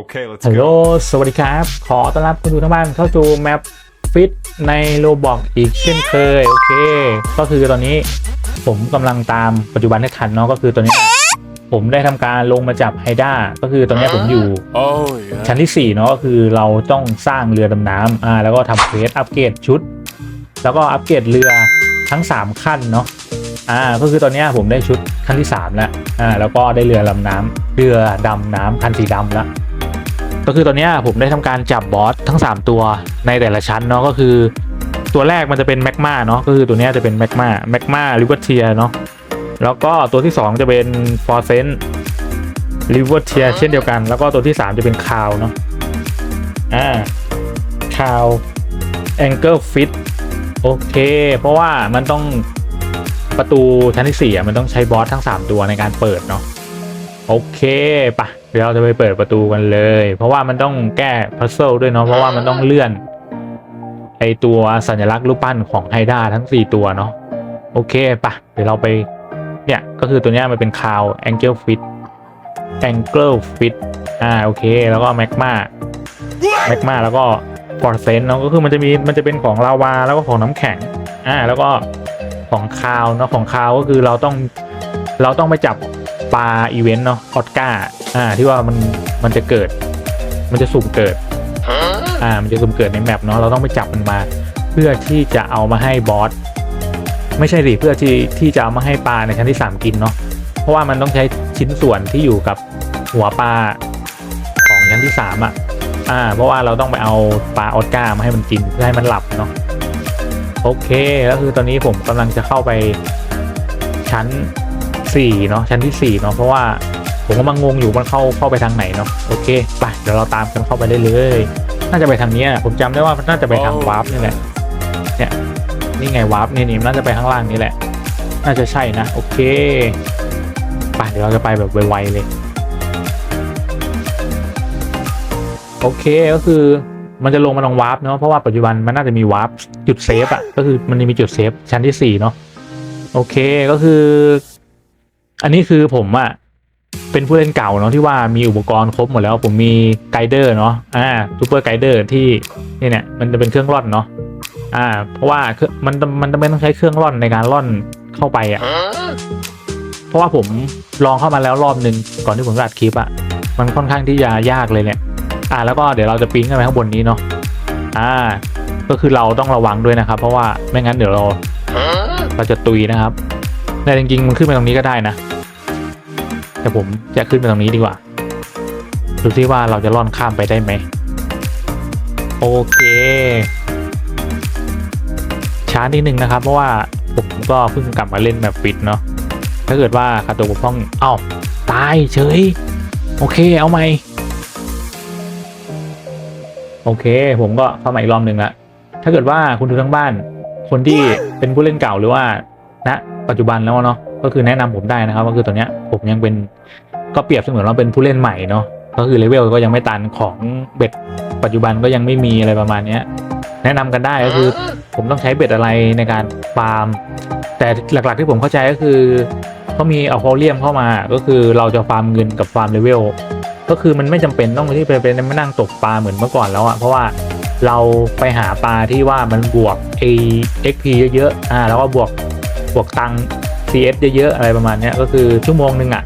Okay, let's ฮัลโหล go. สวัสดีครับ ขอต้อนรับคุณผู้ชมทั้งบ้านเข้าสู่แมปฟิตในโลบอกอีกเช่นเคย โอเค ก็คือตอนนี้ผมกำลังตามปัจจุบันให้ทันเนาะ ก็คือตอนนี้ ผมได้ทำการลงมาจับไฮด้า ก็คือตอนนี้ผมอยู่ Oh, yeah. ชั้นที่4เนาะก็คือเราต้องสร้างเรือดำน้ำอ่าแล้วก็ทำเควสอัปเกรดชุด แล้วก็อัปเกรดเรือทั้ง 3 ขั้นเนาะอ่าก็คือตอนเนี้ยผมได้ชุดขั้นที่ 3 แล้วอ่าแล้วก็ได้เรือลำน้ำเรือดำน้ำคันสีดำแล้ว ก็คือตอนนี้ผมได้ทำการจับบอสทั้ง 3 ตัวในแต่ละชั้นเนาะก็คือ ตัวแรกมันจะเป็นแมกมาเนาะก็คือตัวนี้จะเป็นแมกมาแมกมาริเวอร์เทียเนาะแล้วก็ตัวที่ 2 จะเป็นฟอร์เซนริเวอร์เทียเช่นเดียวกัน แล้วก็ตัวที่ 3 จะเป็นคาวเนาะอ่าคาวแองเกิลฟิตโอเค เพราะว่ามันต้องประตูชั้นที่4อะมันต้องใช้บอสทั้ง 3 ตัวในการเปิดเนาะโอเคปะ เดี๋ยวเราจะไปเปิดประตูกันเลย เพราะว่ามันต้องแก้พัซเซิลด้วยเนาะเพราะว่ามันต้องเลื่อน ไอตัวสัญลักษณ์รูปปั้นของไฮด้าทั้ง 4 ตัวเนาะโอเคปะเดี๋ยวเราไปเนี่ยก็คือตัวเนี้ยมันเป็นคาวแองเกิลฟิตแองเกิลฟิตอ่าโอเค แล้วก็แมกมาแมกมาแล้วก็ฟอร์เซนเนาะก็คือมันจะมีมันจะเป็นของลาวาแล้วก็ของน้ำแข็งอ่าแล้วก็ของคาวเนาะของคาวก็คือเราต้องเราต้องไปจับ ปลาอีเวนต์เนาะออสการ์อ่าที่ว่ามันมันจะเกิด มันจะสุ่มเกิดอ่ามันจะสุ่มเกิดในแมปเนาะเราต้องไปจับมันมา เพื่อที่จะเอามาให้บอสไม่ใช่สิเพื่อที่ที่จะเอามาให้ปลาในชั้นที่ 3 กินเนาะเพราะว่ามันต้องใช้ชิ้นส่วนที่อยู่กับหัวปลาของชั้นที่ 3อะอ่าเพราะว่าเราต้องไปเอาปลาออสการ์มาให้มันกินเพื่อให้มันหลับเนาะโอเคแล้วคือตอนนี้ผมกำลังจะเข้าไปชั้น 4เนาะชั้นที่4เนาะเพราะว่าผมก็มังงงอยู่มันเข้าเข้าไปทางไหนเนาะโอเคไปเดี๋ยวเราตามกันเข้าไปได้เลย น่าจะไปทางเนี้ยผมจำได้ว่ามันน่าจะไปทางวาร์ปนี่แหละเนี่ยนี่ไงวาร์ปนี่นี่มันน่าจะไปข้างล่างนี่แหละ น่าจะใช่นะ โอเคไปเดี๋ยวเราจะไปแบบไวๆเลยโอเคก็คือมันจะลงมาตรงวาร์ปเนาะเพราะว่าปัจจุบันมันน่าจะมีวาร์ปจุดเซฟอะก็คือมันจะมีจุดเซฟชั้นที่สี่เนาะโอเคก็คือ อันนี้คือผมอะเป็นผู้เล่นเก่าเนาะที่ว่ามีอุปกรณ์ครบหมดแล้วผมมีไกด์เดอร์เนาะอ่าซูเปอร์ไกด์เดอร์ที่นี่เนี่ยมันจะเป็นเครื่องร่อนเนาะอ่า เพราะว่าเครื่อมันมันจำเป็นต้องใช้เครื่องร่อนในการร่อนเข้าไปอะเพราะว่าผมลองเข้ามาแล้วรอบหนึ่งก่อนที่ผมจะอัดคลิปอะมันค่อนข้างที่จะยากเลยเนี่ย อ่าแล้วก็เดี๋ยวเราจะปิ้งกันไปข้างบนนี้เนาะอ่า ก็คือเราต้องระวังด้วยนะครับ เพราะว่าไม่งั้นเดี๋ยวเราเราจะตุยนะครับ แต่จริงๆมันขึ้นไปตรงนี้ก็ได้นะ แต่ผมจะขึ้นไปตรงนี้ดีกว่า ดูซิว่าเราจะล่อนข้ามไปได้ไหม โอเค ช้านิดนึงนะครับ เพราะว่าผมก็เพิ่งกลับมาเล่นแบบฟิตเนาะ ถ้าเกิดว่าขาดตัวบกพร่อง เอ้า ตายเฉย โอเค เอาไหม โอเค ผมก็เข้ามาอีกรอบหนึ่งละ ถ้าเกิดว่าคุณดูทั้งบ้าน คนที่เป็นผู้เล่นเก่าหรือว่าณ ปัจจุบันแล้วเนาะก็คือแนะนำผมได้นะครับก็คือตอนเนี้ยผมยังเป็นก็เปรียบเสมือนว่าเป็นผู้เล่นใหม่เนาะก็คือเลเวลก็ยังไม่ตันของเบ็ดปัจจุบันก็ยังไม่มีอะไรประมาณเนี้ยแนะนำกันได้ก็คือผมต้องใช้เบ็ดอะไรในการฟาร์ม แต่หลักๆที่ผมเข้าใจก็คือเขามีอาโคเรียมเข้ามา ก็คือเราจะฟาร์มเงินกับฟาร์มเลเวลก็คือมันไม่จำเป็นต้องที่ไปเป็นมานั่งตกปลาเหมือนเมื่อก่อนแล้วอะเพราะว่าเราไปหาปลาที่ว่ามันบวก a xp เยอะๆอ่าแล้วก็บวก บวกตัง cs เยอะๆอะไรประมาณนี้ก็คือชั่วโมงหนึ่งอะ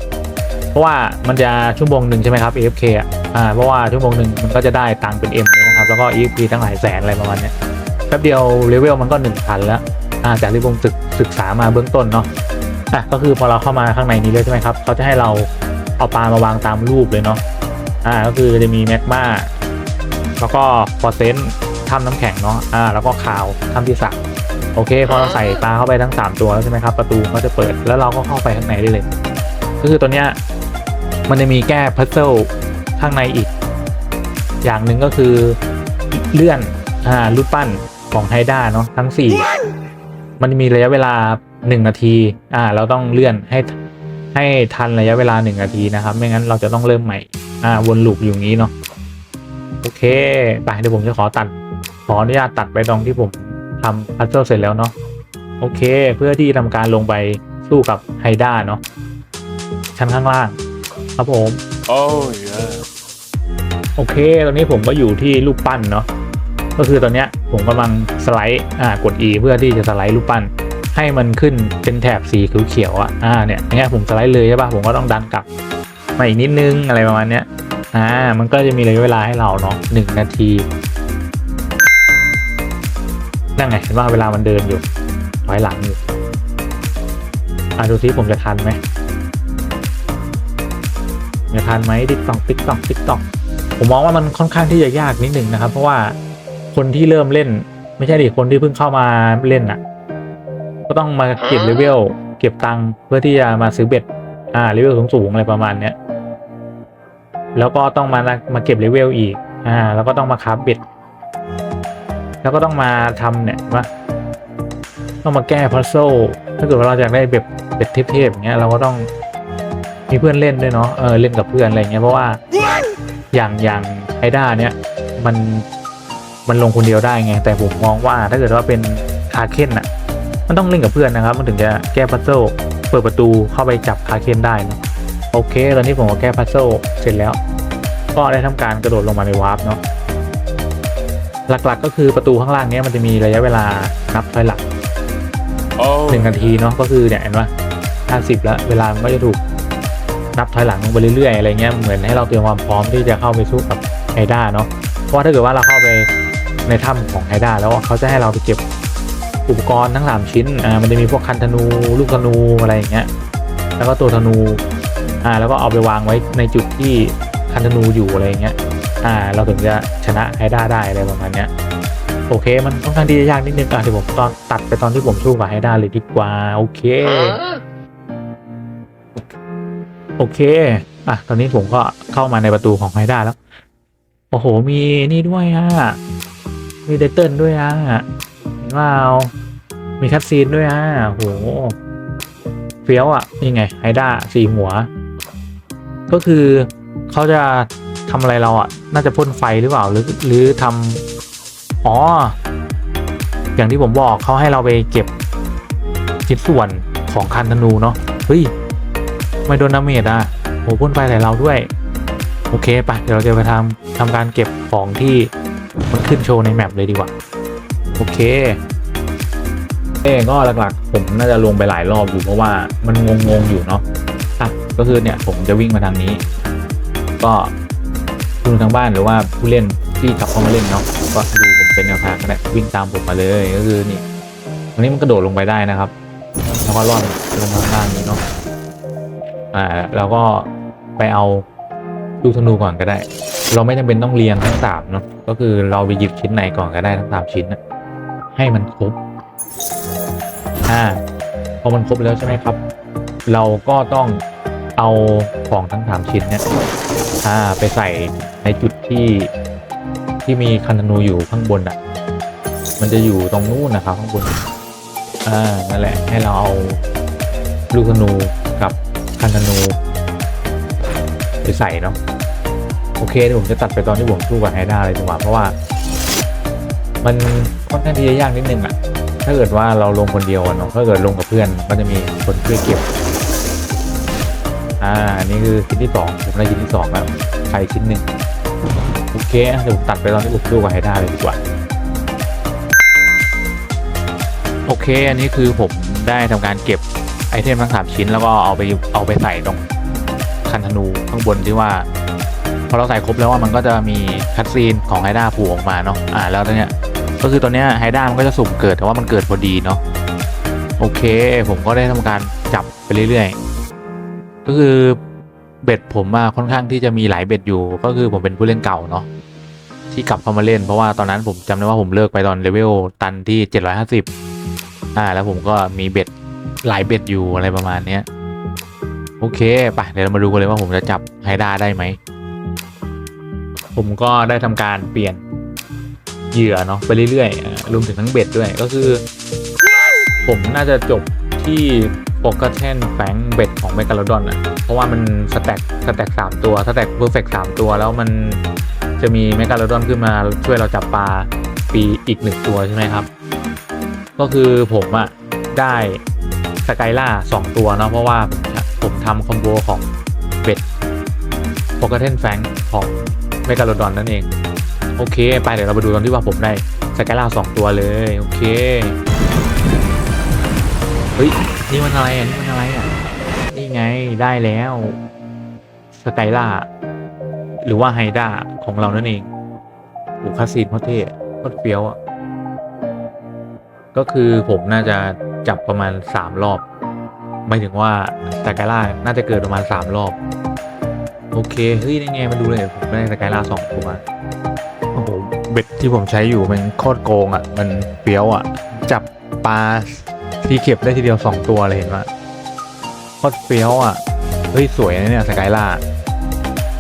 เพราะว่ามันจะชั่วโมงหนึ่งใช่ไหมครับ afk อะอ่าเพราะว่าชั่วโมงหนึ่งมันก็จะได้ตังเป็น m เลยนะครับแล้วก็ exp ทั้งหลายแสนอะไรประมาณนี้แป๊บเดียวเลเวลมันก็หนึ่งพันแล้วอ่าจากที่ผมศึกศึกษามาเบื้องต้นเนาะอะก็คือพอเราเข้ามาข้างในนี้เลยใช่ไหมครับเขาจะให้เราเอาปลามาวางตามรูปเลยเนาะอ่าก็คือจะมีแมกมาแล้วก็ฟอเซนถ้ำน้ำแข็งเนาะอ่าแล้วก็ขาวถ้ำที่สาม โอเค พอเราใส่ปลาเข้าไปทั้ง 3 ตัวแล้วใช่ไหมครับ ประตูก็จะเปิดแล้วเราก็เข้าไปข้างในได้เลย ก็คือตัวเนี้ยมันจะมีแก้พัซเซิลข้างในอีก อย่างหนึ่งก็คือเลื่อนอ่ารูปปั้นของไฮด้าเนาะทั้ง 4 มันจะมีระยะเวลา 1 นาทีอ่าเราต้องเลื่อนให้ให้ทันระยะเวลา 1 นาทีนะครับ ไม่งั้นเราจะต้องเริ่มใหม่อ่าวนลูปอยู่งนี้เนาะโอเคไปเดี๋ยวผมจะขอตัดขออนุญาตตัดไปตรงที่ผม ทำพัซเซิลเสร็จแล้วเนาะโอเค เพื่อที่ทำการลงไปสู้กับไฮด้าเนาะชั้นข้างล่าง ครับผม Oh, yeah. โอเค ตอนนี้ผมก็อยู่ที่รูปปั้นเนาะก็คือตอนเนี้ยผมกำลังสไลด์อ่ากด E เพื่อที่จะสไลด์รูปปั้น ให้มันขึ้นเป็นแถบสีเขียวๆอะอ่าเนี่ยอย่างเงี้ยผมสไลด์เลยใช่ปะผมก็ต้องดันกลับมาอีกนิดนึงอะไรประมาณเนี้ยอ่ามันก็จะมีระยะเวลาให้เราเนาะหนึ่งนาที นั่นไงเห็นว่าเวลามันเดินอยู่ถอยหลังอยู่อ่าดูซิผมจะทันไหมจะทันไหมติ๊กตอกติ๊กตอกติ๊กตอกผมมองว่ามันค่อนข้างที่จะยากนิดหนึ่งนะครับ เพราะว่าคนที่เริ่มเล่น ไม่ใช่ดิคนที่เพิ่งเข้ามาเล่นอะ ก็ต้องมาเก็บเลเวลเก็บตังค์เพื่อที่จะมาซื้อเบ็ดอ่าเลเวลสูงๆอะไรประมาณเนี้ยแล้วก็ต้องมามาเก็บเลเวลอีกอ่าแล้วก็ต้องมาคราฟเบ็ด แล้วก็ต้องมาทำเนี่ยว่าต้องมาแก้พัซโซถ้าเกิดว่าเราอยากได้เบ็ดเบ็ดเทพๆอย่างเงี้ยเราก็ต้องมีเพื่อนเล่นด้วยเนาะเออเล่นกับเพื่อนอะไรเงี้ยเพราะว่าอย่างอย่างไอด้าเนี่ยมันมันลงคนเดียวได้ไง แต่ผมมองว่าถ้าเกิดว่าเป็นคาเคนอะมันต้องเล่นกับเพื่อนนะครับ มันถึงจะแก้พัซโซเปิดประตูเข้าไปจับคาเคนได้เนะโอเค ตอนนี้ผมก็แก้พัซโซเสร็จแล้ว ก็ได้ทำการกระโดดลงมาในวาร์ปเนาะ หลักๆ ก็คือประตูข้างล่างเนี้ยมันจะมีระยะเวลานับถอยหลัง Oh. หนึ่งนาทีเนาะก็คือเนี่ยเห็นว่าห้าสิบแล้วเวลามันก็จะถูกนับถอยหลังลงไปเรื่อยๆอะไรเงี้ยเหมือนให้เราเตรียมความพร้อมที่จะเข้าไปสู้กับไฮด้าเนาะเพราะว่าถ้าเกิดว่าเราเข้าไปในถ้ำของไฮด้าแล้วเขาจะให้เราไปเก็บอุปกรณ์ทั้งสามชิ้นอ่ามันจะมีพวกคันธนูลูกธนูอะไรอย่างเงี้ยแล้วก็ตัวธนูอ่าแล้วก็เอาไปวางไว้ในจุดที่คันธนูอยู่อะไรอย่างเงี้ย อ่าเราถึงจะชนะไฮด้าได้อะไรประมาณเนี้ยโอเค มันค่อนข้างที่จะยากนิดนึงอะเดี๋ยวผมตอนตัดไปตอนที่ผมสู้กับไฮด้าเลยดีกว่า โอเค โอเคอะตอนนี้ผมก็เข้ามาในประตูของไฮด้าแล้ว โอ้โห มีนี่ด้วยอะ มีไดเติลด้วยอะเห็นว่ามีคัตซีนด้วยอะโอ้โหเฟี้ยวอะ นี่ไงไฮด้าสี่หัว ก็คือเขาจะ ทำอะไรเราอะ น่าจะพ่นไฟหรือเปล่าหรือหรือทำอ๋อ อย่างที่ผมบอกเขาให้เราไปเก็บชิ้นส่วนของคันธนูเนาะเฮ้ยไม่โดนดาเมจอะโหพ่นไฟใส่เราด้วย โอเคปะเดี๋ยวเราจะไปทำทำการเก็บของที่มันขึ้นโชว์ในแมปเลยดีกว่า โอเคเองก็หลักๆ ผมน่าจะลงไปหลายรอบอยู่เพราะว่ามันงงๆอยู่เนาะอะก็คือเนี่ยผมจะวิ่งมาทางนี้ ก็ คุณทางบ้านหรือว่าผู้เล่นที่ขับเข้ามาเล่นเนาะก็ดูผมเป็นแนวทางก็ได้วิ่งตามผมมาเลยก็คือนี่ตรงนี้มันกระโดดลงไปได้นะครับ แล้วก็ล่อนลงมาข้างล่างนี้เนาะอ่าแล้วก็ไปเอาลูกธนูก่อนก็ได้ เราไม่จำเป็นต้องเรียงทั้งสามเนาะก็คือเราไปหยิบชิ้นไหนก่อนก็ได้ทั้งสามชิ้นนะให้มันครบอ่าพอมันครบแล้วใช่ไหมครับ เราก็ต้องเอาของทั้งสามชิ้นเนี่ย อ่าไปใส่ในจุดที่ที่มีคันธนูอยู่ข้างบนอะ มันจะอยู่ตรงนู้นนะครับข้างบน อ่า นั่นแหละ ให้เราเอาลูกธนูกับคันธนูไปใส่เนาะ โอเคเดี๋ยวผมจะตัดไปตอนที่ผมสู้กับไฮด้าเลยดีกว่าเพราะว่า มันค่อนข้างที่จะยากนิดนึงอะถ้าเกิดว่าเราลงคนเดียวเนาะ ถ้าเกิดลงกับเพื่อนก็จะมีคนช่วยเก็บ อ่าอันนี่คือชิ้นที่สองผมได้ชิ้นที่สองแล้วใส่ชิ้นหนึ่งโอเคเดี๋ยวผมตัดไปตอนที่ผมสู้กับไฮด้าเลยดีกว่า โอเค อันนี้คือผมได้ทำการเก็บไอเทมทั้งสามชิ้นแล้วก็เอาไปเอาไปใส่ตรงคันธนูข้างบนที่ว่าพอเราใส่ครบแล้วว่ามันก็จะมีคัตซีนของไฮด้าผูออกมาเนาะอ่าแล้วตอนเนี้ยก็คือตอนเนี้ยไฮด้ามันก็จะสุ่มเกิดแต่ว่ามันเกิดพอดีเนาะโอเค ผมก็ได้ทำการจับไปเรื่อยๆ ก็คือเบ็ดผมอะค่อนข้างที่จะมีหลายเบ็ดอยู่ ก็คือผมเป็นผู้เล่นเก่าเนาะที่กลับเข้ามาเล่นเพราะว่าตอนนั้นผมจำได้ว่าผมเลิกไปตอนเลเวลตันที่ 750 อ่า แล้วผมก็มีเบ็ดหลายเบ็ดอยู่อะไรประมาณเนี้ยโอเคไปเดี๋ยวเรามาดูกันเลยว่าผมจะจับไฮด้าได้ไหม ผมก็ได้ทำการเปลี่ยนเหยื่อเนาะไปเรื่อยๆรวมถึงทั้งเบ็ดด้วยก็คือ ผมน่าจะจบที่ ปกเทนแฟงเบ็ดของเมกาโลดอนอะ เพราะว่ามันสแต็กสแต็กสามตัวสแต็กเพอร์เฟกสามตัว แล้วมันจะมีเมกาโลดอนขึ้นมาช่วยเราจับปลาปีอีกหนึ่งตัวใช่ไหมครับ ก็คือผมอะได้สกายล่าสองตัวเนาะเพราะว่าผมผมทำคอมโบของเบ็ดโปกเทนแฟงของเมกาโลดอนนั่นเอง โอเค ไปเดี๋ยวเราไปดูตอนที่ว่าผมได้สกายล่าสองตัวเลย โอเค เฮ้ย นี่มันอะไรอะ นี่มันอะไรอะ นี่ไงได้แล้วสกายล่า หรือว่าไฮด้าของเรานั่นเองอ้คาซีนโคตรเท่โคตรเฟี้ยวอะ ก็คือผมน่าจะจับประมาณสามรอบ ไม่ถึงว่าสกายล่าน่าจะเกิดประมาณสามรอบ โอเค เฮ้ยนี่ไงมาดูเลย ผมได้สกายล่าสองตัวโอ้โห เบ็ดที่ผมใช้อยู่มันโคตรโกงอะ มันเฟี้ยวอะ จับปลา ที่เข็บได้ทีเดียวสองตัวเลยเห็นปะโคตรเฟี้ยวอะ เฮ้ย สวยนะเนี่ยสกายล่า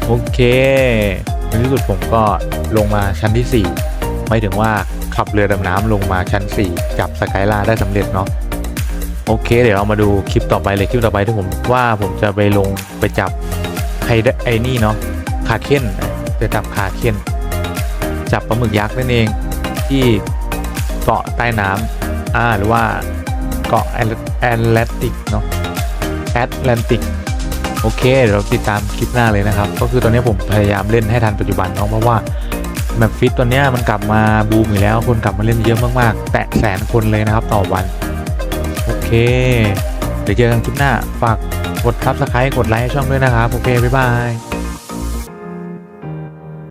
โอเค ในที่สุดผมก็ลงมาชั้นที่ 4 ไม่ถึงว่าขับเรือดำน้ำลงมาชั้น4จับสกายล่าได้สำเร็จเนาะโอเค เดี๋ยวเรามาดูคลิปต่อไปเลยคลิปต่อไปที่ผมว่าผมจะไปลงไปจับไฮเดไอ้นี่เนาะคาเคนจะจับคาเคนจับปลาหมึกยักษ์นั่นเองที่เกาะใต้น้ำอ่าหรือว่าาะแอตแลนติกเนาะแอตแลนติกโอเคเดี๋ยวเราติดตามคลิปหน้าเลยนะครับ ก็คือตอนนี้ผมพยายามเล่นให้ทันปัจจุบันเนาะเพราะว่าแมปฟิตตัวเนี้ยมันกลับมาบูมอยู่แล้ว คนกลับมาเล่นเยอะมากๆ แตะแสนคนเลยนะครับต่อวัน โอเค เดี๋ยวเจอกันคลิปหน้า ฝากกดซับสไครต์กดไลค์ให้ช่องด้วยนะครับ โอเค บ๊ายบาย